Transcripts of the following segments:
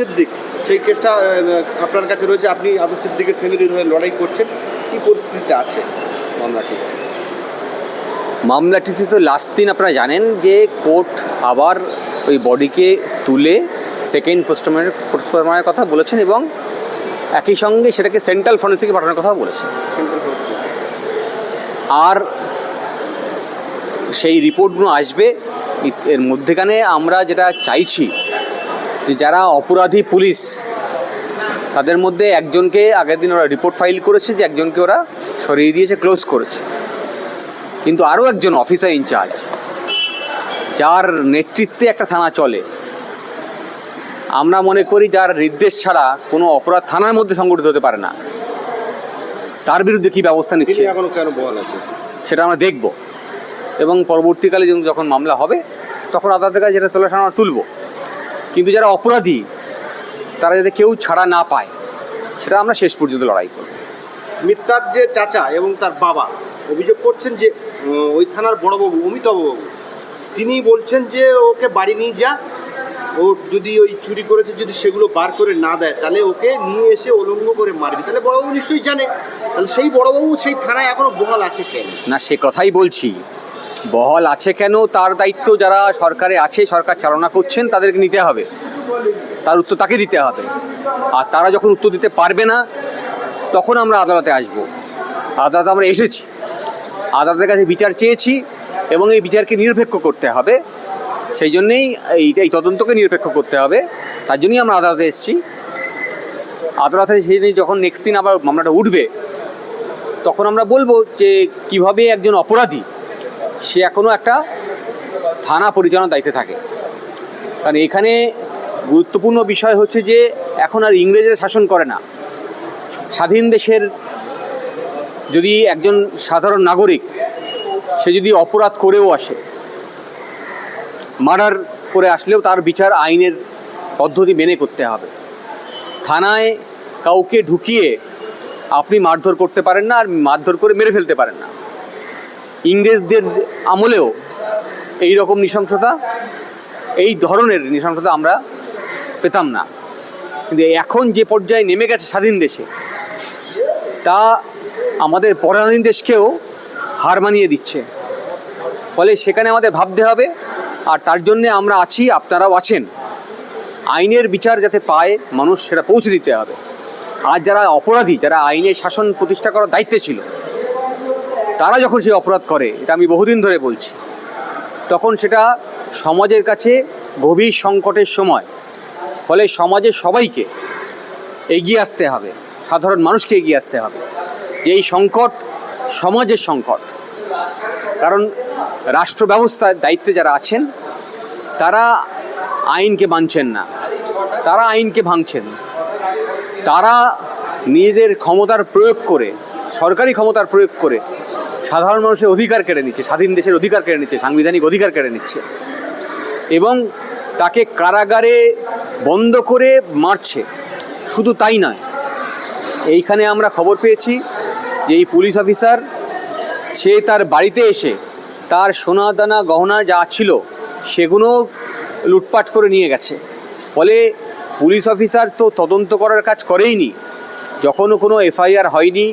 সিদ্দিক সেই কেসটা আপনার কাছে রয়েছে আপনি আবু সিদ্দিকের ফ্যামিলির হয়ে লড়াই করছেন কি পরিস্থিতিতে আছে মামলাটি? মামলাটিতে তো লাস্ট দিন আপনারা জানেন যে কোর্ট আবার ওই বডিকে তুলে সেকেন্ড পোস্টমর্টমের পোস্টমর্টমের কথা বলেছেন এবং একই সঙ্গে সেটাকে সেন্ট্রাল ফরেন্সিকে পাঠানোর কথা বলেছেন। আর সেই রিপোর্টগুলো আসবে এর মধ্যেখানে আমরা যেটা চাইছি যে যারা অপরাধী পুলিশ তাদের মধ্যে একজনকে আগের দিন ওরা রিপোর্ট ফাইল করেছে যে একজনকে ওরা সরিয়ে দিয়েছে ক্লোজ করেছে। কিন্তু আরও একজন অফিসার ইনচার্জ যার নেতৃত্বে একটা থানা চলে। আমরা মনে করি যার নির্দেশ ছাড়া কোনো অপরাধ থানার মধ্যে সংগঠিত হতে পারে না। তার বিরুদ্ধে কী ব্যবস্থা নিচ্ছে? এখনও কেন আছে সেটা আমরা দেখব। এবং পরবর্তীকালে যখন- মামলা হবে তখন আদালতের কাছে যেটা তোলা আমরা তুলব। কিন্তু যারা অপরাধী তারা যাতে কেউ ছাড়া না পায় সেটা আমরা শেষ পর্যন্ত লড়াই করব। মিথ্যার যে চাচা এবং তার বাবা অভিযোগ করছেন যে ওই থানার বড়বাবু অমিতাভবাবু তিনি বলছেন যে ওকে বাড়ি নিয়ে যা ও যদি ওই চুরি করেছে যদি সেগুলো বার করে না দেয় তাহলে ওকে নিয়ে এসে অলঙ্গ করে মারবি। তাহলে বড়বাবু নিশ্চয়ই জানে তাহলে সেই বড়বাবু সেই থানায় এখনও বহাল আছে কেন? না সে কথাই বলছি। বহল আছে কেন? তার দায়িত্ব যারা সরকারে আছে, সরকার চালনা করছেন, তাদেরকে নিতে হবে। তার উত্তর তাকে দিতে হবে। আর তারা যখন উত্তর দিতে পারবে না, তখন আমরা আদালতে আসব। আদালতে আমরা এসেছি। আদালতের কাছে বিচার চেয়েছি এবং এই বিচারকে নিরপেক্ষ করতে হবে। সেই জন্যেই এই এই তদন্তকে নিরপেক্ষ করতে হবে। তার জন্যই আমরা আদালতে এসেছি। আদালতে সেই যখন নেক্সট দিন আবার মামলাটা উঠবে, তখন আমরা বলব যে, কীভাবে একজন অপরাধী সে এখনও একটা থানা পরিচালনার দায়িত্বে থাকে। কারণ এখানে গুরুত্বপূর্ণ বিষয় হচ্ছে যে, এখন আর ইংরেজরা শাসন করে না। স্বাধীন দেশের যদি একজন সাধারণ নাগরিক, সে যদি অপরাধ করেও আসে, মার্ডার করে আসলেও তার বিচার আইনের পদ্ধতি মেনে করতে হবে। থানায় কাউকে ঢুকিয়ে আপনি মারধর করতে পারেন না, আর মারধর করে মেরে ফেলতে পারেন না। ইংরেজদের আমলেও এই রকম নৃশংসতা, এই ধরনের নৃশংসতা আমরা পেতাম না। কিন্তু এখন যে পর্যায়ে নেমে গেছে স্বাধীন দেশে, তা আমাদের পরাধীন দেশকেও হার মানিয়ে দিচ্ছে। ফলে সেখানে আমাদের ভাবতে হবে, আর তার জন্যে আমরা আছি, আপনারাও আছেন। আইনের বিচার যাতে পায়, মানুষ সেটা পৌঁছে দিতে হবে। আর যারা অপরাধী, যারা আইনের শাসন প্রতিষ্ঠা করার দায়িত্বে ছিল তারা যখন সেই অপরাধ করে, এটা আমি বহুদিন ধরে বলছি, তখন সেটা সমাজের কাছে গভীর সংকটের সময়, ফলে সমাজের সবাইকে এগিয়ে আসতে হবে, সাধারণ মানুষকে এগিয়ে আসতে হবে, যে এই সংকট সমাজের সংকট। কারণ রাষ্ট্র ব্যবস্থার দায়িত্বে যারা আছেন, তারা আইনকে মানছেন না, তারা আইনকে ভাঙছেন, তারা নিজেদের ক্ষমতার প্রয়োগ করে, সরকারি ক্ষমতার প্রয়োগ করে সাধারণ মানুষের অধিকার কেড়ে নিচ্ছে, স্বাধীন দেশের অধিকার কেড়ে নিচ্ছে, সাংবিধানিক অধিকার কেড়ে নিচ্ছে। এবং তাকে কারাগারে বন্ধ করে মারছে। শুধু তাই নয়, এইখানে আমরা খবর পেয়েছি যে এই পুলিশ অফিসার, সে তার বাড়িতে এসে তার সোনা দানা গহনা যা ছিল, সেগুলো লুটপাট করে নিয়ে গেছে। ফলে পুলিশ অফিসার তো তদন্ত করার কাজ করেইনি। যখনও কোনো এফআইআর হয়নি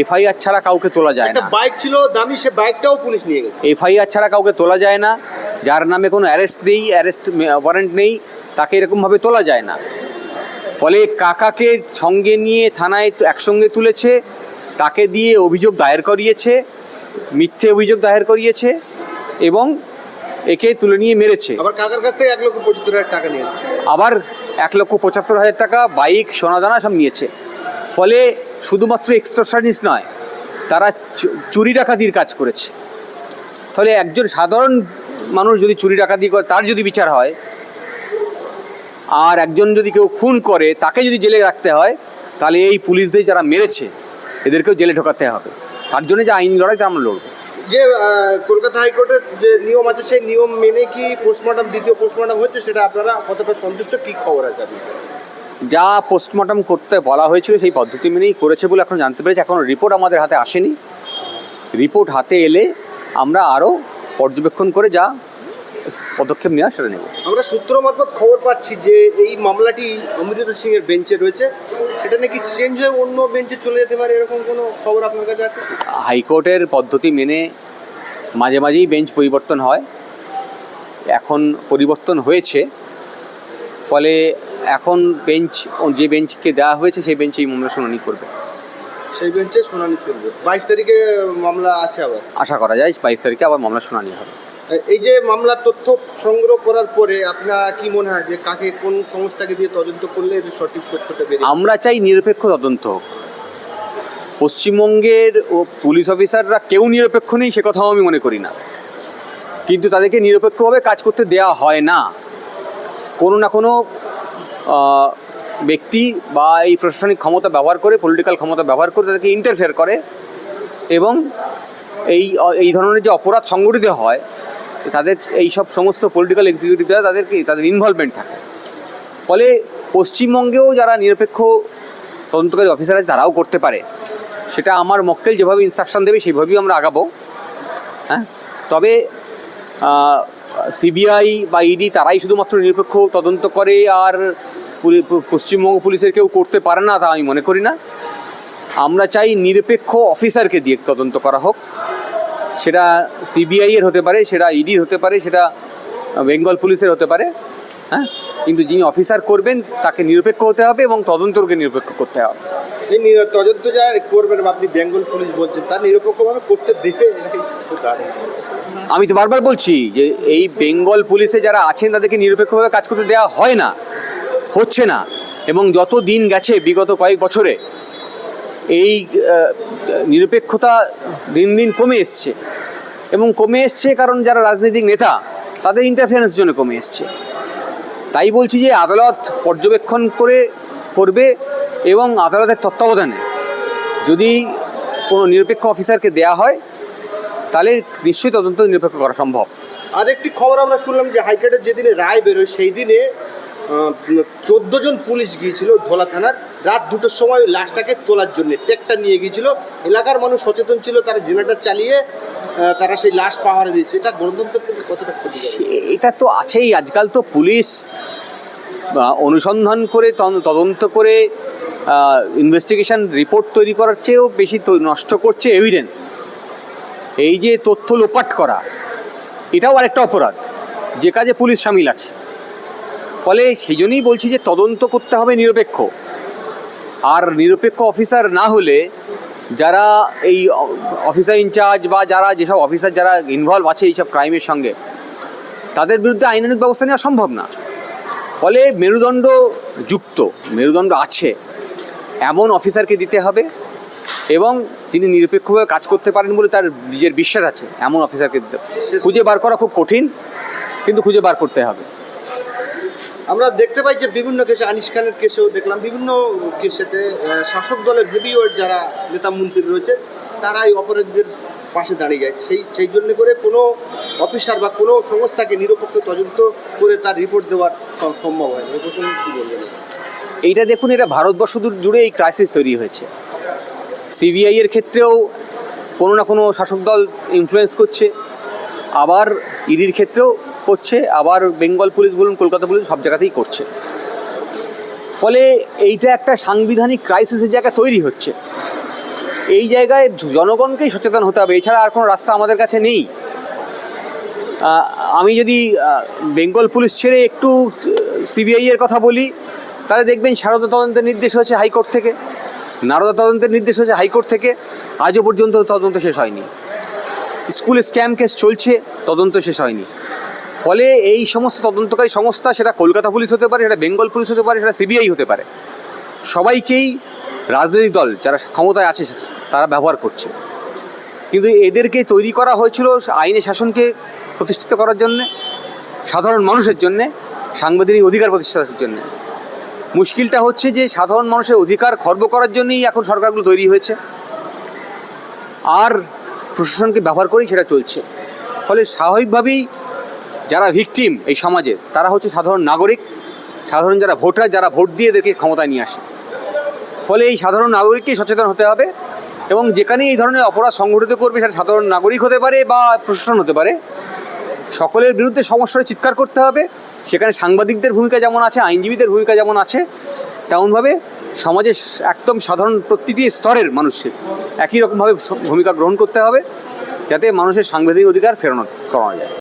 এফআইআর ছাড়া কাউকে তোলা যায় না। বাইক ছিল দামি সে বাইকটাও পুলিশ নিয়ে গেছে। এফআইআর ছাড়া কাউকে তোলা যায় না। যার নামে কোনো অ্যারেস্ট নেই অ্যারেস্ট ওয়ারেন্ট নেই তাকে এরকমভাবে তোলা যায় না। ফলে কাকাকে সঙ্গে নিয়ে থানায় একসঙ্গে তুলেছে তাকে দিয়ে অভিযোগ দায়ের করিয়েছে মিথ্যে অভিযোগ দায়ের করিয়েছে এবং একে তুলে নিয়ে মেরেছে। আবার কাকার কাছ থেকে এক লক্ষ পঁচাত্তর হাজার টাকা নিয়েছে। আবার এক লক্ষ পঁচাত্তর হাজার টাকা বাইক সোনাদানা সব নিয়েছে। ফলে শুধুমাত্র এক্সট্রাশনিস নয়, তারা চুরি ডাকাতির কাজ করেছে। তাহলে একজন সাধারণ মানুষ যদি চুরি ডাকাতি করে, তার যদি বিচার হয়, আর একজন যদি কেউ খুন করে, তাকে যদি জেলে রাখতে হয়, তাহলে এই পুলিশদের যারা মেরেছে, এদেরকেও জেলে ঢোকাতে হবে। তার জন্য যে আইন লড়াই তা আমরা লড়বো। যে কলকাতা হাইকোর্টের যে নিয়ম আছে, সেই নিয়ম মেনে কি পোস্টমর্টম দ্বিতীয় পোস্টমর্টম হচ্ছে সেটা আপনারা কতটা সন্তুষ্ট, কি খবর আছে? যা পোস্টমর্টম করতে বলা হয়েছিল সেই পদ্ধতি মেনেই করেছে বলে এখন জানতে পেরেছি। এখন রিপোর্ট আমাদের হাতে আসেনি। রিপোর্ট হাতে এলে আমরা আরও পর্যবেক্ষণ করে যা পদক্ষেপ নেওয়া সেটা নেব। আমরা সূত্র মারফত খবর পাচ্ছি যে এই মামলাটি অমৃতা সিং এর বেঞ্চে রয়েছে। সেটা নাকি চেঞ্জ হয়ে অন্য বেঞ্চে চলে যেতে পারে এরকম কোনো খবর আপনার কাছে আছে? হাইকোর্টের পদ্ধতি মেনে মাঝে মাঝেই বেঞ্চ পরিবর্তন হয়। এখন পরিবর্তন হয়েছে। ফলে এখন বেঞ্চ যে বেঞ্চকে দেওয়া হয়েছে সেই বেঞ্চ এই মামলা শুনানি করবে। সেই বেঞ্চে শুনানি চলবে। বাইশ তারিখে মামলা আছে আবার? আশা করা যায় বাইশ তারিখে আবার মামলা শুনানি হবে। এই যে মামলার তথ্য সংগ্রহ করার পরে আপনার কি মনে হয় যে কাকে কোন সংস্থাকে দিয়ে তদন্ত করলে সঠিক তথ্যটা বেরিয়ে আমরা চাই নিরপেক্ষ তদন্ত হোক। পশ্চিমবঙ্গের ও পুলিশ অফিসাররা কেউ নিরপেক্ষ নেই সে কথাও আমি মনে করি না। কিন্তু তাদেরকে নিরপেক্ষভাবে কাজ করতে দেওয়া হয় না। কোনো না কোনো ব্যক্তি বা এই প্রশাসনিক ক্ষমতা ব্যবহার করে পলিটিক্যাল ক্ষমতা ব্যবহার করে তাদেরকে ইন্টারফেয়ার করে এবং এই এই ধরনের যে অপরাধ সংগঠিত হয়, তাদের এই সব সমস্ত পলিটিক্যাল এক্সিকিউটিভরা তাদেরকে, তাদের ইনভলভমেন্ট থাকে। ফলে পশ্চিমবঙ্গেও যারা নিরপেক্ষ তদন্তকারী অফিসার আছে, তারাও করতে পারে। সেটা আমার মক্কেল যেভাবে ইনস্ট্রাকশন দেবে, সেইভাবেই আমরা আগাবো। হ্যাঁ? তবে সিবিআই বা ইডি তারাই শুধুমাত্র নিরপেক্ষ তদন্ত করে আর পশ্চিমবঙ্গ পুলিশের কেউ করতে পারে না তা আমি মনে করি না। আমরা চাই নিরপেক্ষ অফিসারকে দিয়ে তদন্ত করা হোক। সেটা সিবিআই এর হতে পারে, সেটা ইডির হতে পারে, সেটা বেঙ্গল পুলিশের হতে পারে হ্যাঁ? কিন্তু যিনি অফিসার করবেন তাকে নিরপেক্ষ হতে হবে এবং তদন্তকে নিরপেক্ষ করতে হবে। তদন্ত যা করবেন আপনি বেঙ্গল পুলিশ বলছেন, তার নিরপেক্ষভাবে করতে দেবে? তো। আমি তো বারবার বলছি যে এই বেঙ্গল পুলিশে যারা আছেন, তাদেরকে নিরপেক্ষভাবে কাজ করতে দেওয়া হয় না, হচ্ছে না। এবং যত দিন গেছে, বিগত কয়েক বছরে, এই নিরপেক্ষতা দিন দিন কমে এসছে। এবং কমে এসছে কারণ যারা রাজনৈতিক নেতা, তাদের ইন্টারফারেন্সের জন্য কমে এসছে। তাই বলছি যে আদালত পর্যবেক্ষণ করে করবে এবং আদালতের তত্ত্বাবধানে যদি কোনো নিরপেক্ষ অফিসারকে দেয়া হয় তাহলে নিশ্চয়ই তদন্ত নিরপেক্ষ করা সম্ভব। আর একটি খবর আমরা শুনলাম যে হাইকোর্টের যেদিনে রায় বেরোয় সেই দিনে চোদ্দ জন পুলিশ গিয়েছিল ধোলা থানার। রাত দুটোর সময় লাশটাকে তোলার জন্য ট্রেকটা নিয়ে গিয়েছিল। এলাকার মানুষ সচেতন ছিল তারা জেনারেটর চালিয়ে তারা সেই লাশ পাহারা দিয়েছে। এটা গণতন্ত্রের কতটা ক্ষতি এটা তো আছেই। আজকাল তো পুলিশ অনুসন্ধান করে তদন্ত করে ইনভেস্টিগেশন রিপোর্ট তৈরি করার চেয়েও বেশি তৈ- নষ্ট করছে এভিডেন্স এই যে তথ্য লোপাট করা, এটাও আরেকটা অপরাধ। যে কাজে পুলিশ সামিল আছে। ফলে সেই জন্যই বলছি যে তদন্ত করতে হবে নিরপেক্ষ। আর নিরপেক্ষ অফিসার না হলে যারা এই অফিসার ইনচার্জ বা যারা যেসব অফিসার যারা ইনভলভ আছে এইসব ক্রাইমের সঙ্গে, তাদের বিরুদ্ধে আইনানুগ ব্যবস্থা নেওয়া সম্ভব না। ফলে মেরুদণ্ড যুক্ত, মেরুদণ্ড আছে। এমন অফিসারকে দিতে হবে এবং তিনি নিরপেক্ষভাবে কাজ করতে পারেন বলে তার নিজের বিশ্বাস আছে এমন অফিসারকে দিতে খুঁজে বার করা খুব কঠিন কিন্তু খুঁজে বার করতে হবে। আমরা দেখতে পাই যে বিভিন্ন কেসে আনিস খানের কেসেও দেখলাম বিভিন্ন কেসেতে শাসক দলের হেভিওয়েট যারা নেতা মন্ত্রী রয়েছে তারাই অপরাধীদের পাশে দাঁড়িয়ে যায়। সেই সেই জন্য করে কোনো অফিসার বা কোনো সংস্থাকে নিরপেক্ষ তদন্ত করে তার রিপোর্ট দেওয়ার সম্ভব হয় না। বলবেন? এইটা দেখুন এটা ভারতবর্ষ দূর- জুড়ে এই ক্রাইসিস তৈরি হয়েছে। সিবিআই এর ক্ষেত্রেও কোনো না কোনো শাসক দল ইনফ্লুয়েন্স করছে, আবার ইডির ক্ষেত্রেও করছে, আবার বেঙ্গল পুলিশ বলুন কলকাতা পুলিশ সব জায়গাতেই করছে। ফলে এইটা একটা সাংবিধানিক ক্রাইসিসের জায়গা তৈরি হচ্ছে। এই জায়গায় জনগণকেই সচেতন হতে হবে, এছাড়া আর কোনো রাস্তা আমাদের কাছে নেই। আমি যদি বেঙ্গল পুলিশ ছেড়ে একটু সিবিআই এর কথা বলি, তাহলে দেখবেন সারদা তদন্তের নির্দেশ হয়েছে হাইকোর্ট থেকে। নারদা তদন্তের নির্দেশ হয়েছে হাইকোর্ট থেকে। আজও পর্যন্ত তদন্ত শেষ হয়নি। স্কুলে স্ক্যাম কেস চলছে, তদন্ত শেষ হয়নি। ফলে এই সমস্ত তদন্তকারী সংস্থা, সেটা কলকাতা পুলিশ হতে পারে, সেটা বেঙ্গল পুলিশ হতে পারে, সেটা সিবিআই হতে পারে, সবাইকেই রাজনৈতিক দল যারা ক্ষমতায় আছে, তারা ব্যবহার করছে। কিন্তু এদেরকে তৈরি করা হয়েছিল আইনে শাসনকে প্রতিষ্ঠিত করার জন্যে, সাধারণ মানুষের জন্যে, সাংবিধানিক অধিকার প্রতিষ্ঠার জন্যে। মুশকিলটা হচ্ছে যে সাধারণ মানুষের অধিকার খর্ব করার জন্যই এখন সরকারগুলো তৈরি হয়েছে। আর প্রশাসনকে ব্যবহার করেই সেটা চলছে। ফলে স্বাভাবিকভাবেই যারা ভিকটিম এই সমাজে, তারা হচ্ছে সাধারণ নাগরিক, সাধারণ যারা ভোটার, যারা ভোট দিয়ে এদেরকে ক্ষমতায় নিয়ে আসে। ফলে এই সাধারণ নাগরিককেই সচেতন হতে হবে এবং যেখানে এই ধরনের অপরাধ সংঘটিত করবে, সেটা সাধারণ নাগরিক হতে পারে বা প্রশাসন হতে পারে সকলের বিরুদ্ধে সমস্যার চিৎকার করতে হবে। সেখানে সাংবাদিকদের ভূমিকা যেমন আছে, আইনজীবীদের ভূমিকা যেমন আছে, তেমনভাবে সমাজের একদম সাধারণ প্রতিটি স্তরের মানুষের একই রকমভাবে ভূমিকা গ্রহণ করতে হবে, যাতে মানুষের সাংবিধানিক অধিকার ফেরানো করা যায়।